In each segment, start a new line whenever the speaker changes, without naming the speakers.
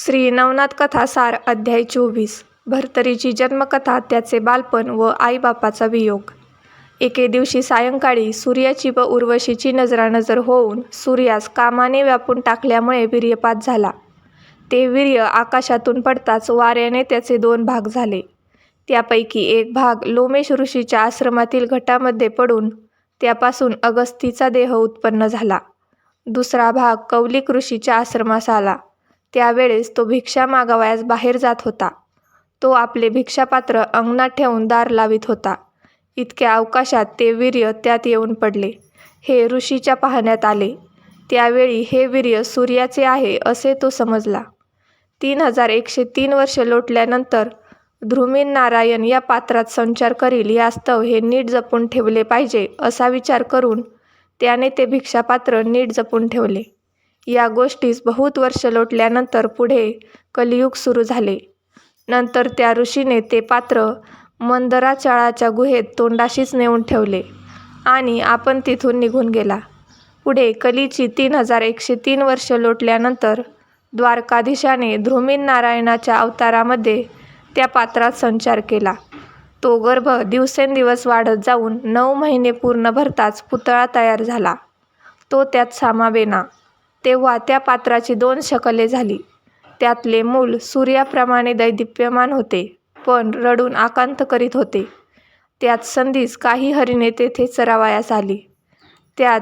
श्री नवनाथ कथा सार अध्याय चोवीस. भर्तरीची जन्मकथा त्याचे बालपण व आईबापाचा वियोग. एके दिवशी सायंकाळी सूर्याची व उर्वशीची नजरानजर होऊन सूर्यास कामाने व्यापून टाकल्यामुळे वीर्यपात झाला. ते वीर्य आकाशातून पडताच वाऱ्याने त्याचे दोन भाग झाले. त्यापैकी एक भाग लोमेश ऋषीच्या आश्रमातील घटामध्ये पडून त्यापासून अगस्तीचा देह उत्पन्न झाला. दुसरा भाग कौलिक ऋषीच्या आश्रमास आला. त्यावेळेस तो भिक्षा मागावयास बाहेर जात होता. तो आपले भिक्षापात्र अंगणात ठेवून दार लावित होता. इतक्या अवकाशात ते वीर्य त्यात येऊन पडले. हे ऋषीच्या पाहण्यात आले. त्यावेळी हे वीर्य सूर्याचे आहे असे तो समजला. तीन हजार एकशे तीन वर्ष लोटल्यानंतर ध्रुमीन नारायण या पात्रात संचार करील यास्तव हे नीट जपून ठेवले पाहिजे असा विचार करून त्याने ते भिक्षापात्र नीट जपून ठेवले. या गोष्टीस बहुत वर्ष लोटल्यानंतर पुढे कलियुग सुरू झाले. नंतर त्या ऋषीने ते पात्र मंदराचाळाच्या गुहेत तोंडाशीच नेऊन ठेवले आणि आपण तिथून निघून गेला. पुढे कलीची तीन हजार एकशे तीन वर्ष लोटल्यानंतर द्वारकाधीशाने ध्रुमीन नारायणाच्या अवतारामध्ये त्या पात्रात संचार केला. तो गर्भ दिवसेंदिवस वाढत जाऊन नऊ महिने पूर्ण भरताच पुतळा तयार झाला. तो त्यात सामावेना तेव्हा त्या पात्राची दोन शकले झाली. त्यातले मूल सूर्याप्रमाणे दैदिप्यमान होते पण रडून आकांत करीत होते. त्यात संधीच काही हरिणे तेथे चरावयास आली. त्यात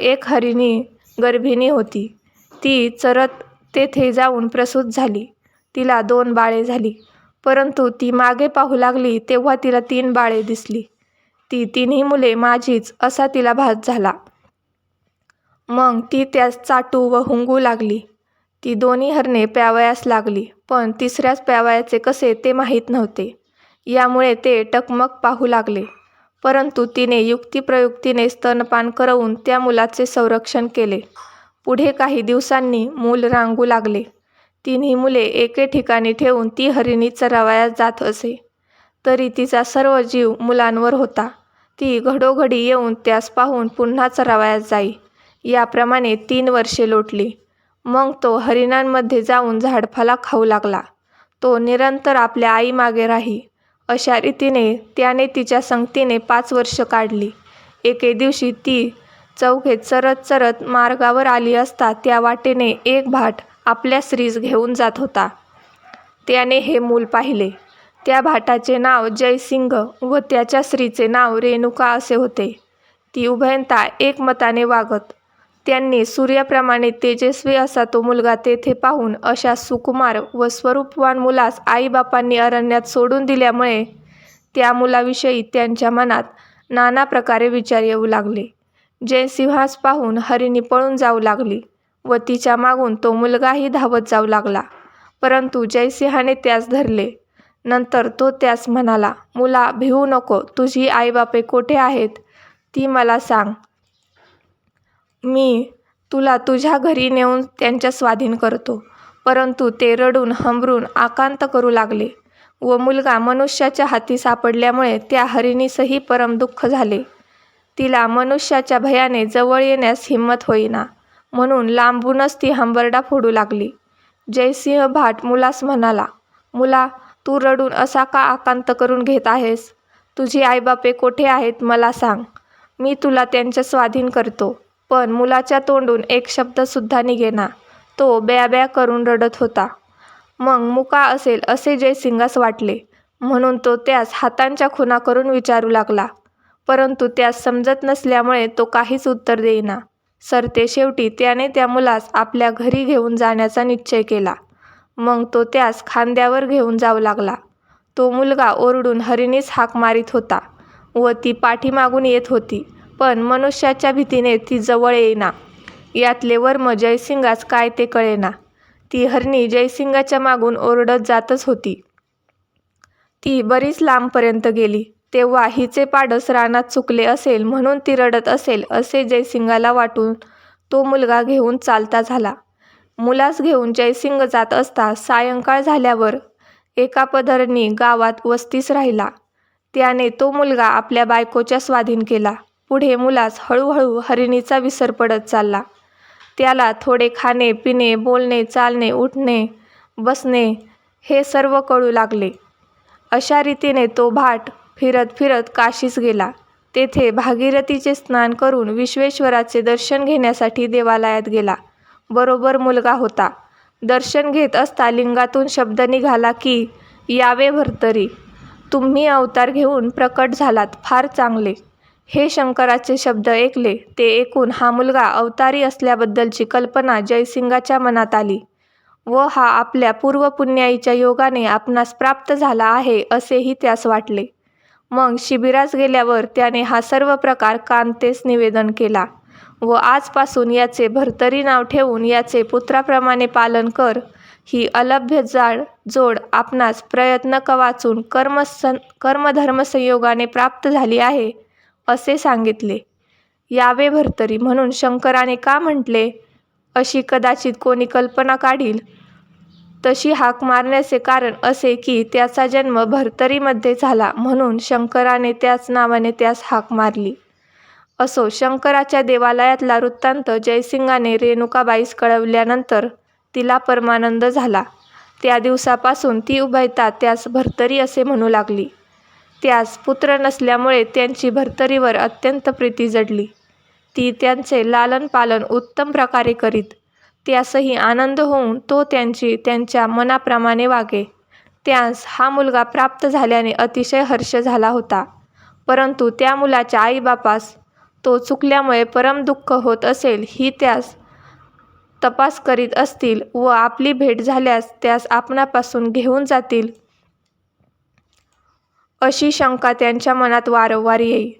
एक हरिणी गर्भिणी होती. ती चरत तेथे जाऊन प्रसूत झाली. तिला दोन बाळे झाली. परंतु ती मागे पाहू लागली तेव्हा तिला तीन बाळे दिसली. ती तिन्ही मुले माझीच असा तिला भास झाला. मग ती त्यास चाटू व हुंगू लागली. ती दोन्ही हरणे प्यावयास लागली पण तिसऱ्याच प्यावयाचे कसे ते माहीत नव्हते. यामुळे ते टकमक पाहू लागले. परंतु तिने युक्तिप्रयुक्तीने स्तनपान करवून त्या मुलाचे संरक्षण केले. पुढे काही दिवसांनी मूल रांगू लागले. तिन्ही मुले एके ठिकाणी ठेवून ती हरिणी चरावयास जात असे. तरी तिचा सर्व जीव मुलांवर होता. ती घडोघडी येऊन त्यास पाहून पुन्हा चरावयास जाई. याप्रमाणे तीन वर्षे लोटली. मग तो हरिणांमध्ये जाऊन झाडफाला खाऊ लागला. तो निरंतर आपल्या आईमागे राही. अशा रीतीने त्याने तिच्या संगतीने पाच वर्ष काढली. एके दिवशी ती चौघे चरत चरत मार्गावर आली असता त्या वाटेने एक भाट आपल्या स्त्रीस घेऊन जात होता. त्याने हे मूल पाहिले. त्या भाटाचे नाव जयसिंग व त्याच्या स्त्रीचे नाव रेणुका असे होते. ती उभयंता एकमताने वागत त्यांनी सूर्याप्रमाणे तेजस्वी असा तो मुलगा तेथे पाहून अशा सुकुमार व स्वरूपवान मुलास आईबापांनी अरण्यात सोडून दिल्यामुळे त्या मुलाविषयी त्यांच्या मनात नाना प्रकारे विचार येऊ लागले. जयसिंहास पाहून हरिणी पळून जाऊ लागली व तिच्या मागून तो मुलगाही धावत जाऊ लागला. परंतु जयसिंहाने त्यास धरले. नंतर तो त्यास म्हणाला मुला भिवू नको. तुझी आईबापे कोठे आहेत? ती मला सांग. मी तुला तुझ्या घरी नेऊन त्यांच्या स्वाधीन करतो. परंतु ते रडून हंबरून आकांत करू लागले व मुलगा मनुष्याच्या हाती सापडल्यामुळे त्या हरिणीसही परम दुःख झाले. तिला मनुष्याच्या भयाने जवळ येण्यास हिंमत होईना म्हणून लांबूनच ती हंबरडा फोडू लागली. जयसिंह भाट मुलास म्हणाला मुला तू रडून असा का आकांत करून घेत आहेस? तुझी आईबापे कोठे आहेत मला सांग. मी तुला त्यांच्या स्वाधीन करतो. पण मुलाच्या तोंडून एक शब्दसुद्धा निघेना. तो ब्याब्या करून रडत होता. मग मुका असेल असे जयसिंगास वाटले. म्हणून तो त्यास हातांच्या खुना करून विचारू लागला. परंतु त्यास समजत नसल्यामुळे तो काहीच उत्तर देईना. सरते शेवटी त्याने त्या मुलास आपल्या घरी घेऊन जाण्याचा निश्चय केला. मग तो त्यास खांद्यावर घेऊन जाऊ लागला. तो मुलगा ओरडून हरिणीस हाक मारित होता व ती पाठीमागून येत होती. पण मनुष्याच्या भीतीने ती जवळ येईना. यातले वर्म जयसिंगास काय ते कळेना. ती हरणी जयसिंगाच्या मागून ओरडत जातच होती. ती बरीच लांबपर्यंत गेली. तेव्हा हिचे पाडस रानात चुकले असेल म्हणून ती रडत असेल असे जयसिंगाला वाटून तो मुलगा घेऊन चालता झाला. मुलास घेऊन जयसिंग जात असता सायंकाळ झाल्यावर एका पदरनी गावात वस्तीस राहिला. त्याने तो मुलगा आपल्या बायकोच्या स्वाधीन केला. पुढे मुलास हळूहळू हरिणीचा विसर पडत चालला. त्याला थोडे खाणे पिणे बोलणे चालणे उठणे बसणे हे सर्व कळू लागले. अशा रीतीने तो भाट फिरत फिरत काशीस गेला. तेथे भागीरथीचे स्नान करून विश्वेश्वराचे दर्शन घेण्यासाठी देवालयात गेला. बरोबर मुलगा होता. दर्शन घेत असता लिंगातून शब्द निघाला की यावे भरतरी तुम्ही अवतार घेऊन प्रकट झालात फार चांगले. हे शंकराचे शब्द ऐकले ते ऐकून हा मुलगा अवतारी असल्याबद्दलची कल्पना जयसिंगाच्या मनात आली. व हा आपल्या पूर्वपुण्याईच्या योगाने आपणास प्राप्त झाला आहे असेही त्यास वाटले. मग शिबिरास गेल्यावर त्याने हा सर्व प्रकार कांतेस निवेदन केला. व आजपासून याचे भरतरी नाव ठेवून याचे पुत्राप्रमाणे पालन कर. ही अलभ्य जाड जोड आपणास प्रयत्न कवाचून कर्मसन कर्मधर्मसंयोगाने प्राप्त झाली आहे. असे सांगितले. यावे भरतरी म्हणून शंकराने का म्हटले? अशी कदाचित कोणी कल्पना काढील? तशी हाक मारण्याचे कारण असे की त्याचा जन्म भरतरीमध्ये झाला म्हणून शंकराने त्याच नावाने त्यास हाक मारली. असो शंकराच्या देवालयातला वृत्तांत जयसिंगाने रेणुकाबाईस कळवल्यानंतर तिला परमानंद झाला. त्या दिवसापासून ती उभयता त्यास भरतरी असे म्हणू लागली. त्यास पुत्र नसल्यामुळे त्यांची भरतरीवर अत्यंत प्रीती जडली. ती त्यांचे लालनपालन उत्तम प्रकारे करीत त्यासही आनंद होऊन तो त्यांची त्यांच्या मनाप्रमाणे वागे. त्यास हा मुलगा प्राप्त झाल्याने अतिशय हर्ष झाला होता. परंतु त्या मुलाच्या आईबापास तो चुकल्यामुळे परम दुःख होत असेल ही त्यास तपास करीत असतील व आपली भेट झाल्यास त्यास आपणापासून घेऊन जातील अशी शंका त्यांच्या मनात वारंवार येई.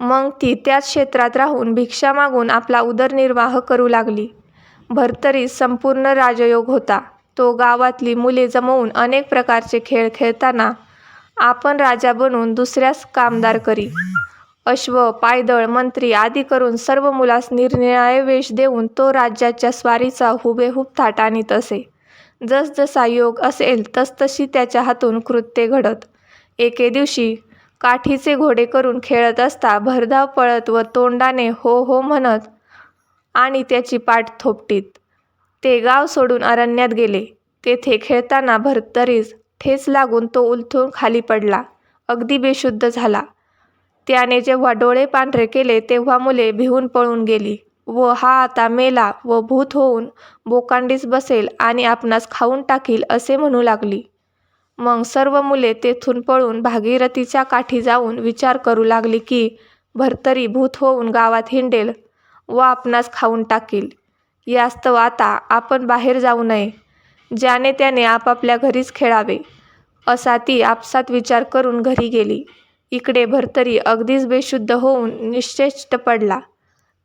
मग ती त्याच क्षेत्रात राहून भिक्षा मागून आपला उदरनिर्वाह करू लागली. भरतरी संपूर्ण राजयोग होता. तो गावातली मुले जमवून अनेक प्रकारचे खेळ खेळताना आपण राजा बनून दुसऱ्यास कामदार करी. अश्व पायदळ मंत्री आदी करून सर्व मुलास निरनिराळे वेश देऊन तो राज्याच्या स्वारीचा हुबेहूब थाट आणीत असे. जसजसा योग असेल तसतशी त्याच्या हातून कृत्ये घडत. एके दिवशी काठीचे घोडे करून खेळत असता भरधाव पळत व तोंडाने हो हो म्हणत आणि त्याची पाठ थोपटीत. ते गाव सोडून अरण्यात गेले. तेथे खेळताना भरतरीस ठेच लागून तो उलथून खाली पडला. अगदी बेशुद्ध झाला. त्याने जेव्हा डोळे पांढरे केले तेव्हा मुले भिवून पळून गेली व हा आता मेला व भूत होऊन बोकांडीस बसेल आणि आपणास खाऊन टाकील असे म्हणू लागली. मग सर्व मुले तेथून पळून भागीरथीच्या काठी जाऊन विचार करू लागली की भरतरी भूत होऊन गावात हिंडेल व आपणास खाऊन टाकील. यास्तव आता आपण बाहेर जाऊ नये. ज्याने त्याने आपापल्या घरीच खेळावे. असा ती आपसात विचार करून घरी गेली. इकडे भरतरी अगदीच बेशुद्ध होऊन निश्चेष्ट पडला.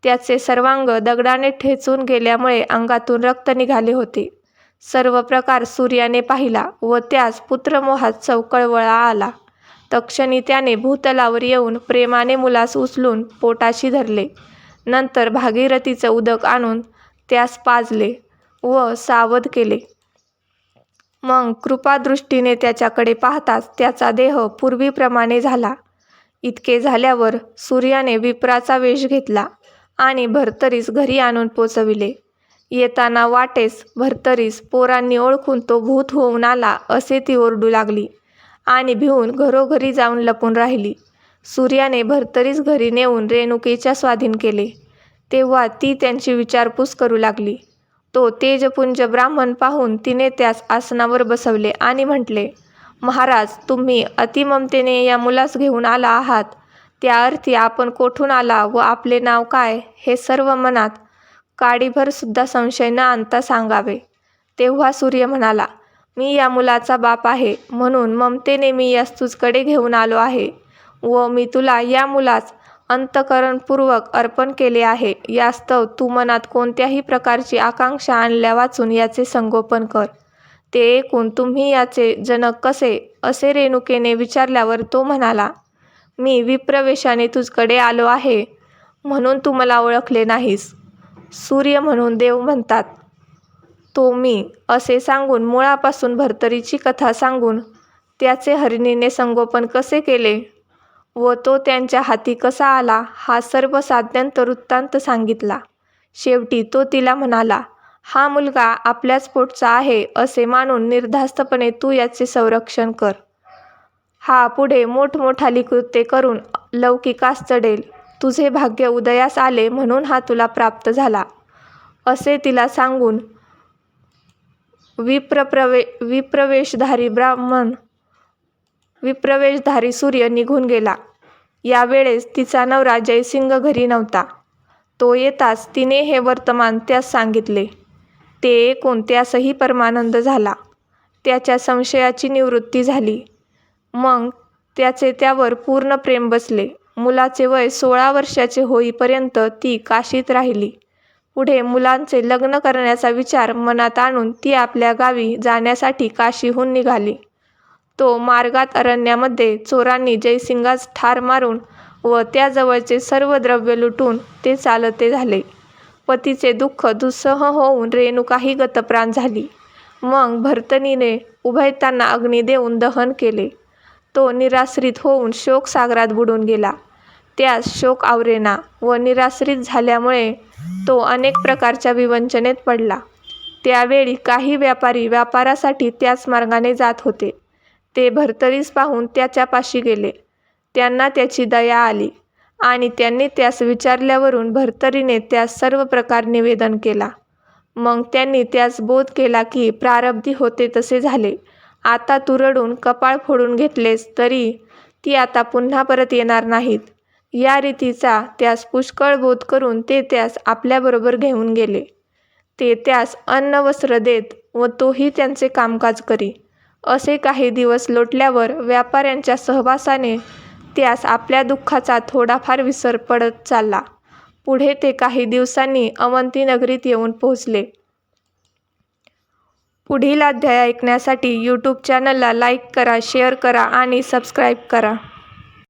त्याचे सर्वांग दगडाने ठेचून गेल्यामुळे अंगातून रक्त निघाले होते. सर्व प्रकार सूर्याने पाहिला व त्यास पुत्रमोहात चौकळवळा आला. तक्षणी त्याने भूतलावर येऊन प्रेमाने मुलास उचलून पोटाशी धरले. नंतर भागीरथीचं उदक आणून त्यास पाजले व सावध केले. मग कृपादृष्टीने त्याच्याकडे पाहताच त्याचा देह पूर्वीप्रमाणे झाला. इतके झाल्यावर सूर्याने विप्राचा वेश घेतला आणि भरतरीस घरी आणून पोचविले. येताना वाटेस भरतरीस पोरांनी ओळखून तो भूत होऊन आला असे ती ओरडू लागली आणि भिवून घरोघरी जाऊन लपून राहिली. सूर्याने भरतरीस घरी नेऊन रेणुकेच्या स्वाधीन केले. तेव्हा ती त्यांची विचारपूस करू लागली. तो तेजपुंज ब्राह्मण पाहून तिने त्यास आसनावर बसवले आणि म्हटले महाराज तुम्ही अतिममतेने या मुलास घेऊन आला आहात. त्या अर्थी आपण कोठून आला व आपले नाव काय हे सर्व मनात काडीभर सुद्धा संशय न आणता सांगावे. तेव्हा सूर्य म्हणाला मी या मुलाचा बाप आहे म्हणून ममतेने मी यास तुझकडे घेऊन आलो आहे. व मी तुला या मुलास अंतकरणपूर्वक अर्पण केले आहे. यास्तव तू मनात कोणत्याही प्रकारची आकांक्षा आणल्या वाचून याचे संगोपन कर. ते ऐकून तुम्ही याचे जनक कसे असे रेणुकेने विचारल्यावर तो म्हणाला मी विप्रवेशाने तुझकडे आलो आहे म्हणून तू मला ओळखले नाहीस. सूर्य म्हणून देव म्हणतात. तो मी असे सांगून मुळापासून भरतरीची कथा सांगून त्याचे हरिणीने संगोपन कसे केले? व तो त्यांच्या हाती कसा आला? हा सर्व साध्यंत वृत्तांत सांगितला. शेवटी तो तिला म्हणाला हा मुलगा आपल्याच पोटचा आहे असे मानून निर्धास्तपणे तू याचे संरक्षण कर. हा पुढे मोठमोठाली कृत्ये करून लौकिकास चढेल. तुझे भाग्य उदयास आले म्हणून हा तुला प्राप्त झाला. असे तिला सांगून विप्रप्रवे विप्रवेशधारी ब्राह्मण विप्रवेशधारी सूर्य निघून गेला. यावेळेस तिचा नवरा जयसिंग घरी नव्हता. तो येताच तिने हे वर्तमान त्यास सांगितले. ते ऐकून त्यासही परमानंद झाला. त्याच्या संशयाची निवृत्ती झाली. मग त्याचे त्यावर पूर्ण प्रेम बसले. मुलाचे वय सोळा वर्षाचे होईपर्यंत ती काशीत राहिली. पुढे मुलांचे लग्न करण्याचा विचार मनात आणून ती आपल्या गावी जाण्यासाठी काशीहून निघाली. तो मार्गात अरण्यामध्ये चोरांनी जयसिंगास ठार मारून व त्याजवळचे सर्व द्रव्य लुटून ते चालते झाले. पतीचे दुःख दुस्सह होऊन रेणुकाही गतप्राण झाली. मग भरतनीने उभयतांना अग्नी देऊन दहन केले. तो निराश्रित होऊन शोकसागरात बुडून गेला. त्यास शोक आवरेना व निराश्रित झाल्यामुळे तो अनेक प्रकारच्या विवंचनेत पडला. त्यावेळी काही व्यापारी व्यापारासाठी त्याच मार्गाने जात होते. ते भर्तरीस पाहून त्याच्यापाशी गेले. त्यांना त्याची दया आली आणि त्यांनी त्यास विचारल्यावरून भर्तरीने त्यास सर्व प्रकार निवेदन केला. मग त्यांनी त्यास बोध केला की प्रारब्धी होते तसे झाले. आता तू रडून कपाळ फोडून घेतलेस तरी ती आता पुन्हा परत येणार नाहीत. या रीतीचा त्यास पुष्कळ बोध करून ते त्यास आपल्याबरोबर घेऊन गेले. ते त्यास अन्न वस्त्र देत व तोही त्यांचे कामकाज करी. असे काही दिवस लोटल्यावर व्यापाऱ्यांच्या सहवासाने त्यास आपल्या दुःखाचा थोडाफार विसर पडत चालला. पुढे ते काही दिवसांनी अवंती नगरीत येऊन पोहोचले. पुढील अध्याय ऐकण्यासाठी यूट्यूब चॅनलला लाईक करा शेअर करा आणि सबस्क्राईब करा.